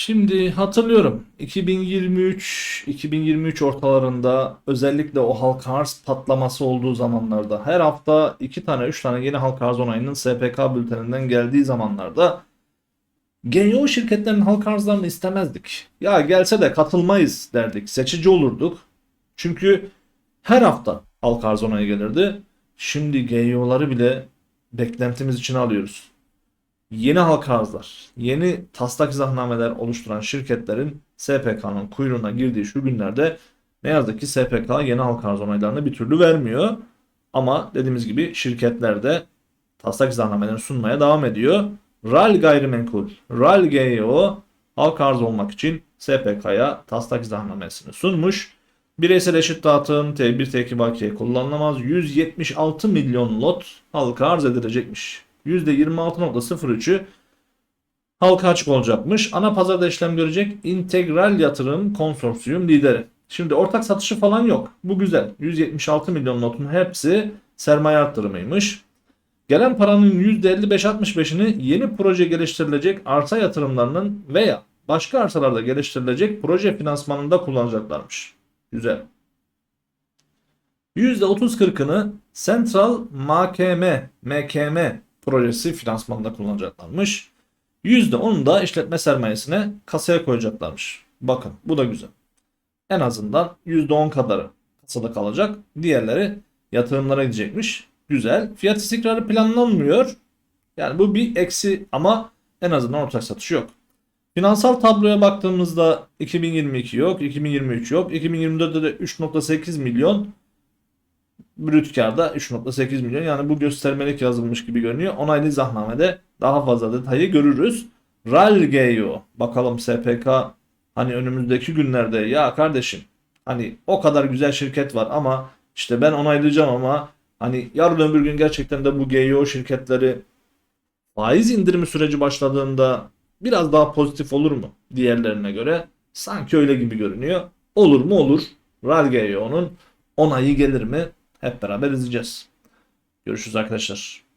Şimdi hatırlıyorum 2023 2023 ortalarında özellikle o halka arz patlaması olduğu zamanlarda her hafta iki tane üç tane yeni halka arz onayının SPK bülteninden geldiği zamanlarda GEO şirketlerin halka arzlarını istemezdik. Ya gelse de katılmayız derdik. Seçici olurduk. Çünkü her hafta halka arz onayı gelirdi. Şimdi GEO'ları bile beklentimiz için alıyoruz yeni halka arzlar, yeni taslak izahnameler oluşturan şirketlerin SPK'nın kuyruğuna girdiği şu günlerde ne yazık ki SPK yeni halka arz onaylarını bir türlü vermiyor. Ama dediğimiz gibi şirketler de taslak izahnamelerini sunmaya devam ediyor. RAL gayrimenkul, RAL GEO halka arz olmak için SPK'ya taslak izahnamesini sunmuş. Bireysel eşit dağıtım, T1 T2 bakiye kullanılamaz. 176 milyon lot halka arz edilecekmiş. %26.03'ü halka açık olacakmış. Ana pazarda işlem görecek integral yatırım konsorsiyum lideri. Şimdi ortak satışı falan yok. Bu güzel. 176 milyon notun hepsi sermaye arttırımıymış. Gelen paranın %55-65'ini yeni proje geliştirilecek arsa yatırımlarının veya başka arsalarda geliştirilecek proje finansmanında kullanacaklarmış. Güzel. %30-40'ını Central MKM, MKM projesi finansmanında kullanacaklarmış. %10'unu da işletme sermayesine kasaya koyacaklarmış. Bakın bu da güzel. En azından %10 kadarı kasada kalacak. Diğerleri yatırımlara gidecekmiş. Güzel. Fiyat istikrarı planlanmıyor. Yani bu bir eksi ama en azından ortak satış yok. Finansal tabloya baktığımızda 2022 yok, 2023 yok, 2024'de de 3.8 milyon brüt karda 3.8 milyon yani bu göstermelik yazılmış gibi görünüyor. Onaylı izahnamede daha fazla detayı görürüz. RALGEO bakalım SPK hani önümüzdeki günlerde ya kardeşim hani o kadar güzel şirket var ama işte ben onaylayacağım ama hani yarın öbür gün gerçekten de bu GEO şirketleri faiz indirimi süreci başladığında biraz daha pozitif olur mu diğerlerine göre? Sanki öyle gibi görünüyor. Olur mu olur. RALGEO'nun onayı gelir mi? Hep beraber izleyeceğiz. Görüşürüz arkadaşlar.